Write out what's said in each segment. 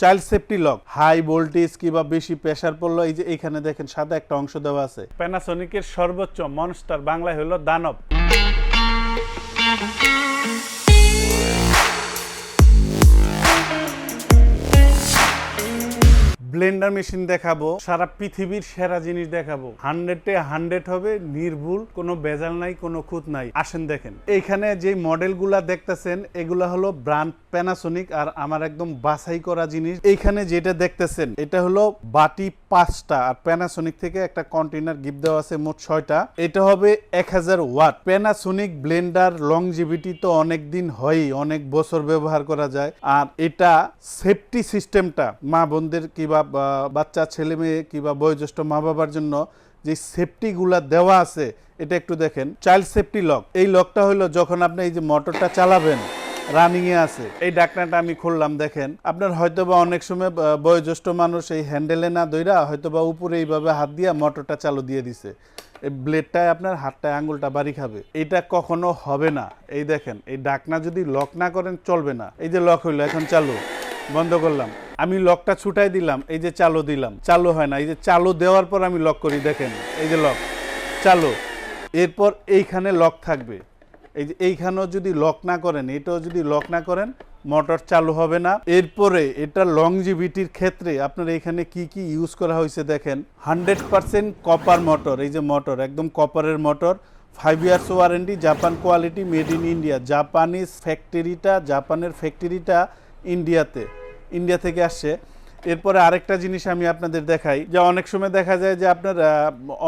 Child safety lock, high voltage কিংবা বেশি pressure পড়ল, এই যে এখানে দেখেন সাদা একটা অংশ দেওয়া আছে। প্যানাসোনিকের সর্বোচ্চ মনস্টার বাংলায় হলো দানব। ব্লেন্ডার মেশিন দেখাবো, সারা পৃথিবীর সেরা জিনিস দেখাবো। হান্ড্রেডে হান্ড্রেড হবে, নির্ভুল, কোনো বেজাল নাই, কোনো খুঁত নাই। আসেন দেখেন, এইখানে যে মডেলগুলা দেখতেছেন, এগুলা হলো ব্র্যান্ড প্যানাসোনিক আর আমার একদম বাছাই করা জিনিস। এইখানে যেটা দেখতেছেন, এটা হলো বাটি পাঁচটা আর প্যানাসোনিক থেকে একটা কন্টেনার গিফট দেওয়া আছে মোট ছয়টা। এটা হবে এক হাজার ওয়াট। প্যানাসোনিক ব্লেন্ডার লংজিভিটি তো অনেক দিন হয়ই, অনেক বছর ব্যবহার করা যায়। আর এটা সেফটি সিস্টেমটা মা বোনদের কিংবা বাচ্চা, ছেলে মেয়ে কিংবা বয়োজ্যেষ্ঠ মা বাবার জন্য যে সেফটিগুলা দেওয়া আছে, এটা একটু দেখেন। চাইল্ড সেফটি লক এই লকটা হলো যখন আপনি এই যে মোটরটা চালাবেন রানিং এ আছে। এই ডাকনাটা আমি খুললাম, দেখেন। আপনার হয়তোবা অনেক সময় বয়োজ্যেষ্ঠ মানুষ এই হ্যান্ডেলে না দইরা হয়তোবা উপরে এইভাবে হাত দিয়ে মোটরটা চালু দিয়ে দিছে। এই ব্লেডটায় আপনার হাতটায় আঙুলটা বাড়ি খাবে। এটা কখনো হবে না। এই দেখেন, এই ডাকনা যদি লক না করেন, চলবে না। এই যে লক হইল, এখন চালু। বন্ধ করলাম। আমি লকটা ছুটাই দিলাম, এই যে চালু দিলাম। চালু হয় না, এই যে চালু দেওয়ার পর আমি লক করি, দেখেন। এই যে লক চালু। এরপর এইখানে লক থাকবে। এই এইখানেও যদি লক না করেন, এটাও যদি লক না করেন মোটর চালু হবে না। এরপরে এটা লংজিভিটির ক্ষেত্রে আপনার এখানে কি কি ইউজ করা হয়েছে দেখেন। হান্ড্রেড পার্সেন্ট কপার মোটর এই যে মোটর একদম কপারের motor five years warranty Japan quality made in India Japanese ফ্যাক্টরিটা জাপানের ফ্যাক্টরিটা ইন্ডিয়াতে ইন্ডিয়া থেকে আসছে। এরপরে আরেকটা জিনিস আমি আপনাদের দেখাই, যে অনেক সময় দেখা যায় যে আপনার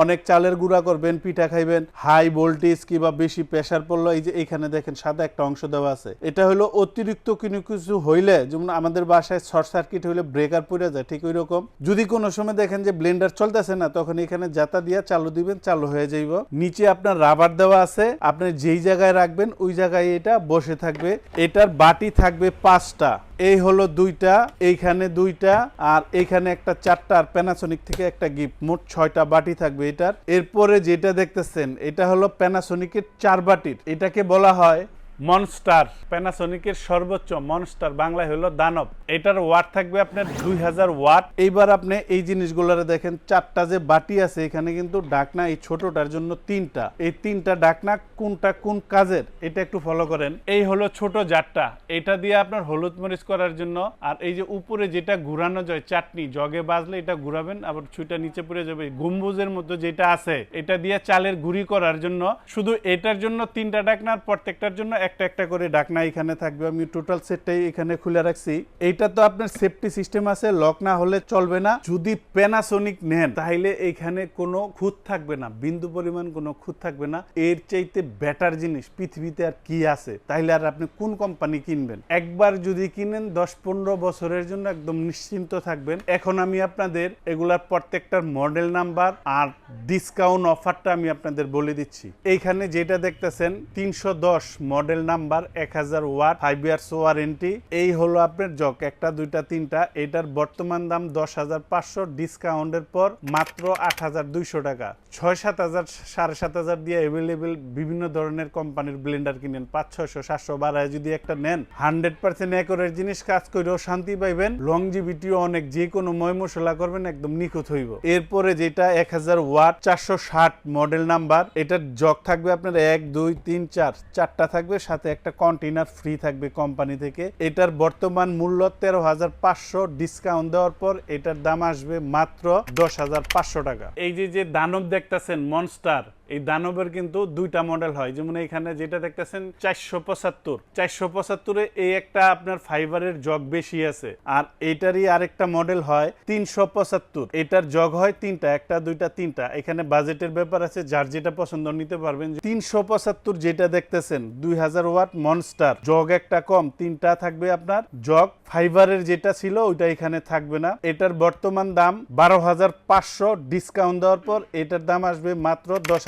অনেক চালের গুঁড়া করবেন, পিঠা খাইবেন, হাই ভোল্টেজ কিংবা বেশি প্রেসার পড়ল, এই যে এখানে দেখেন সাদা একটা অংশ দেওয়া আছে। এটা হলো অতিরিক্ত কোনো কিছু হইলে, যেমন আমাদের বাসায় শর্ট সার্কিট হইলে ব্রেকার পড়ে যায়, ঠিক ওই রকম যদি কোনো সময় দেখেন যে ব্লেন্ডার চলতেছে না, তখন এখানে জাতা দিয়া চালু দিবেন, চালু হয়ে যাইব। নিচে আপনার রাবার দেওয়া আছে, আপনি যেই জায়গায় রাখবেন, ওই জায়গায় এটা বসে থাকবে। এটার বাটি থাকবে পাঁচটা। এই হলো দুইটা, এইখানে দুইটা আর এইখানে একটা চারটা আর প্যানাসনিক থেকে একটা গিফট মোট ছয়টা বাটি থাকবে এটার। এরপরে যেটা দেখতেছেন, এটা হলো প্যানাসনিকের চার বাটির। এটাকে বলা হয় মনস্টার প্যানাসোনিকের সর্বোচ্চ মনস্টার বাংলায় হলো দানব। এটার ওয়াট থাকবে আপনার দুই হাজার ওয়াট। এইবার আপনি এই জিনিসগুলোরে দেখেন চারটা যে বাটি আছে এখানে কিন্তু ডাকনা এই ছোটটার জন্য তিনটা। এই তিনটা ডাকনা কোনটা কোন কাজের এটা একটু ফলো করেন। এই হলো ছোট জারটা। এটা দিয়ে আপনার হলুদ মরিচ করার জন্য আর এই যে উপরে যেটা ঘুরানো যায় চাটনি জগে বাজলে এটা ঘুরাবেন আবার ছুইটা নিচে পড়ে যাবে। গম্বুজের মতো যেটা আছে এটা দিয়ে চালের গুঁড়ি করার জন্য। শুধু এটার জন্য তিনটা ডাকনা আর প্রত্যেকটার জন্য একটা একটা করে ডাকনা এখানে থাকবে। আমি টোটাল সেটটাই এখানে খুলে রাখছি। এইটা তো আপনার সেফটি সিস্টেম আছে লক না হলে চলবে না। যদি প্যানাসোনিক নেন, তাহলে এইখানে কোনো খুঁত থাকবে না, বিন্দু পরিমাণ কোনো খুঁত থাকবে না। এর চাইতে বেটার জিনিস, পৃথিবীতে আর কি আছে? তাহলে আর আপনি কোন কোম্পানি কিনবেন? একবার যদি কিনেন দশ পনেরো বছরের জন্য একদম নিশ্চিন্ত থাকবেন। এখন আমি আপনাদের এগুলার প্রত্যেকটার মডেল নাম্বার আর ডিসকাউন্ট অফারটা আমি আপনাদের বলে দিচ্ছি। এইখানে যেটা দেখতেছেন, তিনশো দশ মডেল নাম্বার এক হাজার ওয়াট ফাইভ ইয়ার্স ওয়ারেন্টি এই হলো আপনার জক একটা, দুইটা, তিনটা। এটার বর্তমান দাম দশ হাজার পাঁচশো। ডিসকাউন্টের পর মাত্র আট হাজার দুইশো টাকা। ছয়, সাত হাজার, সাড়ে সাত হাজার দিয়ে অ্যাভেলেবেল বিভিন্ন ধরনের কোম্পানির ব্লেন্ডার কিনেন। পাঁচ ছয়শো সাতশো বারায় যদি একটা নেন হান্ড্রেড পার্সেন্ট একরের জিনিস কাজ করেও শান্তি পাইবেন। লংজিভিটিও অনেক, যে কোনো ময় মশলা করবেন, একদম নিখুঁত হইব। এরপরে যেটা এক হাজার ওয়াট, চারশো ষাট মডেল নাম্বার, এটার জগ থাকবে আপনার এক, দুই, তিন, চার, চারটা থাকবে সাথে একটা কন্টেনার ফ্রি থাকবে কোম্পানি থেকে। এটার বর্তমান মূল্য তেরো হাজার পাঁচশো ডিসকাউন্ট দেওয়ার পর এটার দাম আসবে মাত্র দশ হাজার পাঁচশো টাকা। এই যে যে দানব দেখতেছেন মনস্টার এই দানবের কিন্তু দুইটা মডেল হয়। যেমন এখানে যেটা দেখতেছেন, চারশো পঁচাত্তর। চারশো পঁচাত্তরে এই একটা আপনার ফাইবারের জগ বেশি আছে। আর এইটারই আরেকটা মডেল হয় তিনশো পঁচাত্তর। এটার জগ হয় তিনটা, একটা, দুইটা, তিনটা। এখানে বাজেটের ব্যাপার আছে, যার যেটা পছন্দ নিতে পারবেন তিনশো পঁচাত্তর যেটা দেখতেছেন, দুই হাজার ওয়াট মনস্টার জগ একটা কম, তিনটা থাকবে আপনার জগ। ফাইবারের যেটা ছিল, ওইটা এখানে থাকবে না। এটার বর্তমান দাম বারো হাজার পাঁচশো। ডিসকাউন্ট দেওয়ার পর এটার দাম আসবে মাত্র দশ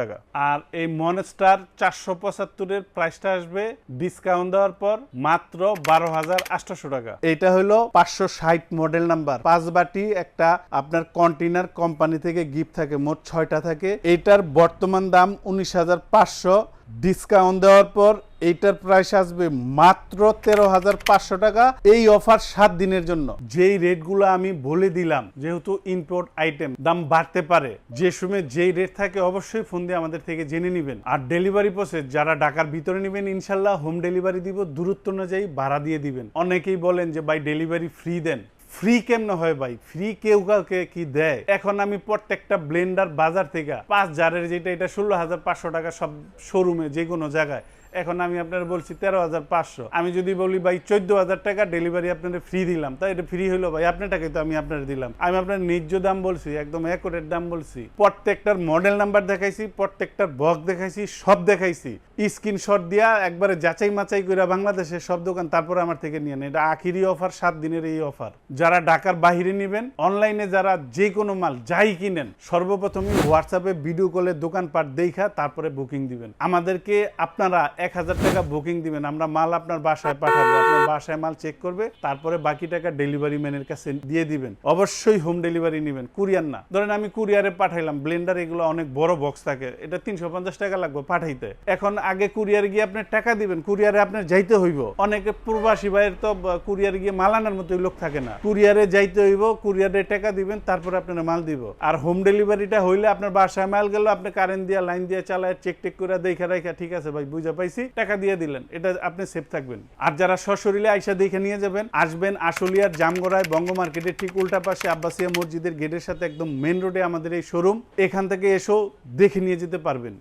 টাকা। আর এই মনস্টার চারশো পঁচাত্তরের প্রাইসটা আসবে ডিসকাউন্ট দেওয়ার পর মাত্র বারো হাজার আটশোশো টাকা। এটা হলো পাঁচশো ষাট মডেল নাম্বার পাঁচ বাটি একটা আপনার কন্টেনার কোম্পানি থেকে গিফট থাকে মোট ছয়টা থাকে। এটার বর্তমান দাম উনিশ হাজার পাঁচশো। ডিসকাউন্ট দেওয়ার পর এইটার প্রাইস আসবে মাত্র তেরো হাজার পাঁচশো টাকা। এই অফার সাত দিনের জন্য। যেই রেটগুলো আমি বলে দিলাম, যেহেতু ইম্পোর্ট আইটেম দাম বাড়তে পারে, যে সময় যেই রেট থাকে অবশ্যই ফোন দিয়ে আমাদের থেকে জেনে নেবেন। আর ডেলিভারি প্রসেস যারা ঢাকার ভিতরে নেবেন, ইনশাল্লাহ হোম ডেলিভারি দিব, দূরত্ব অনুযায়ী ভাড়া দিয়ে দিবেন। অনেকেই বলেন যে, ভাই ডেলিভারি ফ্রি দেন। ফ্রি কেমন হয় ভাই? ফ্রি কেউ কাউকে কি দেয়? এখন আমি প্রত্যেকটা ব্লেন্ডার বাজার থেকে, পাঁচ জারের যেটা, এটা ষোলো হাজার পাঁচশো টাকা সব শোরুমে যে কোনো জায়গায় এখন আমি আপনার বলছি তেরো হাজার পাঁচশো। আমি যদি বলি, ভাই, চোদ্দ হাজার টাকা ডেলিভারি আপনাদের ফ্রি দিলাম। তাই এটা ফ্রি হলো ভাই। আপনার টাকাই তো আমি আপনার দিলাম। আমি আপনার ন্যায্য দাম বলছি, একদম একরের দাম বলছি। প্রত্যেকটার মডেল নাম্বার দেখাইছি, প্রত্যেকটার বক্স দেখাইছি, সব দেখাইছি। স্ক্রিনশট দিয়া একবারে যাচাই মাচাই করে বাংলাদেশের সব দোকান তারপরে আমার থেকে নিয়ে নেন। এটা আখিরি অফার সাত দিনের এই অফার যারা ঢাকার বাহিরে নেবেন অনলাইনে যারা যে কোনো মাল যাই কিনেন, সর্বপ্রথমে হোয়াটসঅ্যাপে ভিডিও কলে দোকানপাট দেখা, তারপরে বুকিং দিবেন। আমাদেরকে আপনারা এক হাজার টাকা বুকিং দিবেন। আমরা মাল আপনার বাসায় পাঠাবো, আপনার বাসায় মাল চেক করবে, তারপরে বাকি টাকা ডেলিভারি ম্যানের কাছে দিয়ে দিবেন। অবশ্যই হোম ডেলিভারি নেবেন কুরিয়ার না। ধরেন আমি কুরিয়ারে পাঠাইলাম ব্লেন্ডার এগুলো অনেক বড় বক্স থাকে, এটা তিনশো পঞ্চাশ টাকা লাগবে পাঠাইতে। এখন আগে কুরিয়ারে গিয়ে আপনি টাকা দিবেন কুরিয়ারে আপনার যাইতে হইব। অনেকে প্রবাসী ভাইয়ের তো কুরিয়ারে গিয়ে মাল আনার মতো লোক থাকে না। কুরিয়ারে যাইতে হইব কুরিয়ারে টাকা দিবেন, তারপরে আপনার মাল দিব। আর হোম ডেলিভারিটা হইলে আপনার বাসায় মাল গেল, আপনি কারেন্ট দিয়ে লাইন দিয়ে চালায় চেক টেক করে দেখে রাখা ঠিক আছে ভাই, বুঝা পাইছি, টাকা দিয়ে দিলেন। এটা আপনি সেফ থাকবেন। আর যারা সশরীরে আইসা দেখে নিয়ে যাবেন, আসবেন আশুলিয়ার জামগড়ায় বঙ্গ মার্কেটের ঠিক উল্টা পাশে আব্বাসিয়া মসজিদের গেটের সাথে একদম মেন রোডে আমাদের এই শোরুম এখান থেকে এসেও দেখে নিয়ে যেতে পারবেন।